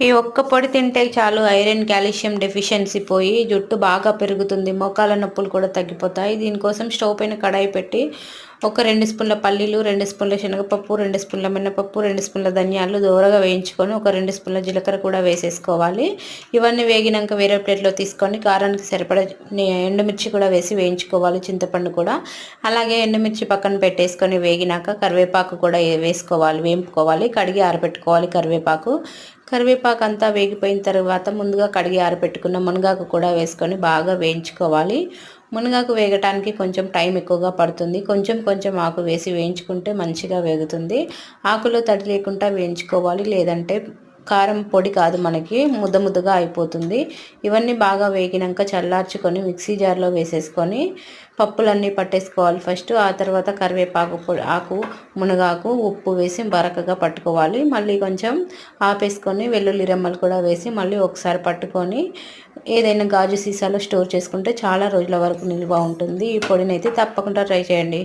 ఈ ఒక్క పొడి తింటే చాలు ఐరన్ కాల్షియం డెఫిషియన్సీ పోయి జుట్టు బాగా పెరుగుతుంది మోకాల నొప్పులు కూడా తగ్గిపోతాయి. దీనికోసం స్టవ్ పైన కడాయి పెట్టి ఒక రెండు స్పూన్ల పల్లీలు రెండు స్పూన్ల శనగపప్పు రెండు స్పూన్ల మినపప్పు రెండు స్పూన్ల ధనియాలు దూరగా వేయించుకొని ఒక రెండు స్పూన్ల జీలకర్ర కూడా వేసేసుకోవాలి. ఇవన్నీ వేగినాక వేరే ప్లేట్లో తీసుకొని కారానికి సరిపడ ఎండుమిర్చి కూడా వేసి వేయించుకోవాలి చింతపండు కూడా. అలాగే ఎండుమిర్చి పక్కన పెట్టేసుకొని వేగినాక కరివేపాకు కూడా వేసుకోవాలి వేయింపుకోవాలి కడిగి ఆరబెట్టుకోవాలి కరివేపాకు. కరివేపాకు అంతా వేగిపోయిన తర్వాత ముందుగా కడిగి ఆరబెట్టుకున్న మునగాకు కూడా వేసుకొని బాగా వేయించుకోవాలి. మునగాకు వేగటానికి కొంచెం టైం ఎక్కువగా పడుతుంది. కొంచెం కొంచెం ఆకు వేసి వేయించుకుంటే మంచిగా వేగుతుంది. ఆకులో తడి లేకుండా వేయించుకోవాలి. లేదంటే కారం పొడి కాదు మనకి ముద్ద ముద్దగా అయిపోతుంది. ఇవన్నీ బాగా వేగినాక చల్లార్చుకొని మిక్సీ జార్లో వేసేసుకొని పప్పులన్నీ పట్టేసుకోవాలి ఫస్ట్. ఆ తర్వాత కరివేపాకు పొడి ఆకు మునగాకు ఉప్పు వేసి బరకగా పట్టుకోవాలి. మళ్ళీ కొంచెం ఆపేసుకొని వెల్లుల్లి రెమ్మలు కూడా వేసి మళ్ళీ ఒకసారి పట్టుకొని ఏదైనా గాజు సీసాలో స్టోర్ చేసుకుంటే చాలా రోజుల వరకు నిల్వ ఉంటుంది. ఈ పొడిని అయితే తప్పకుండా ట్రై చేయండి.